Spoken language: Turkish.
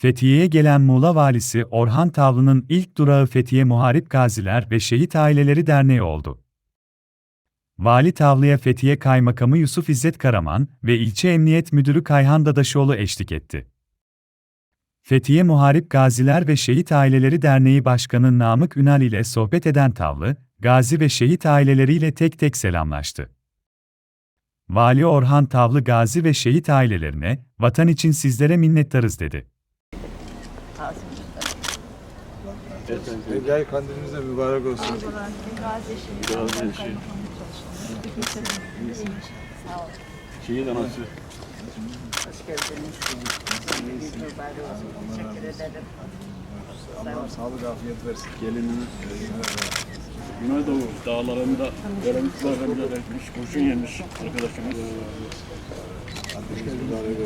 Fethiye'ye gelen Muğla Valisi Orhan Tavlı'nın ilk durağı Fethiye Muharip Gaziler ve Şehit Aileleri Derneği oldu. Vali Tavlı'ya Fethiye Kaymakamı Yusuf İzzet Karaman ve İlçe Emniyet Müdürü Kayhan Dadaşoğlu eşlik etti. Fethiye Muharip Gaziler ve Şehit Aileleri Derneği Başkanı Namık Ünal ile sohbet eden Tavlı, gazi ve şehit aileleriyle tek tek selamlaştı. Vali Orhan Tavlı gazi ve şehit ailelerine, vatan için sizlere minnettarız dedi. Evliya kandiliniz de mübarek olsun. Şehit anası. Hoş geldiniz. Mübarek olsun. Teşekkür ederim. Allah sağlık afiyet versin. Gelinimiz Güneydoğu dağlarında Görevliklerinde etmiş, kurşun yemiş arkadaşımız. Kandiliniz mübarek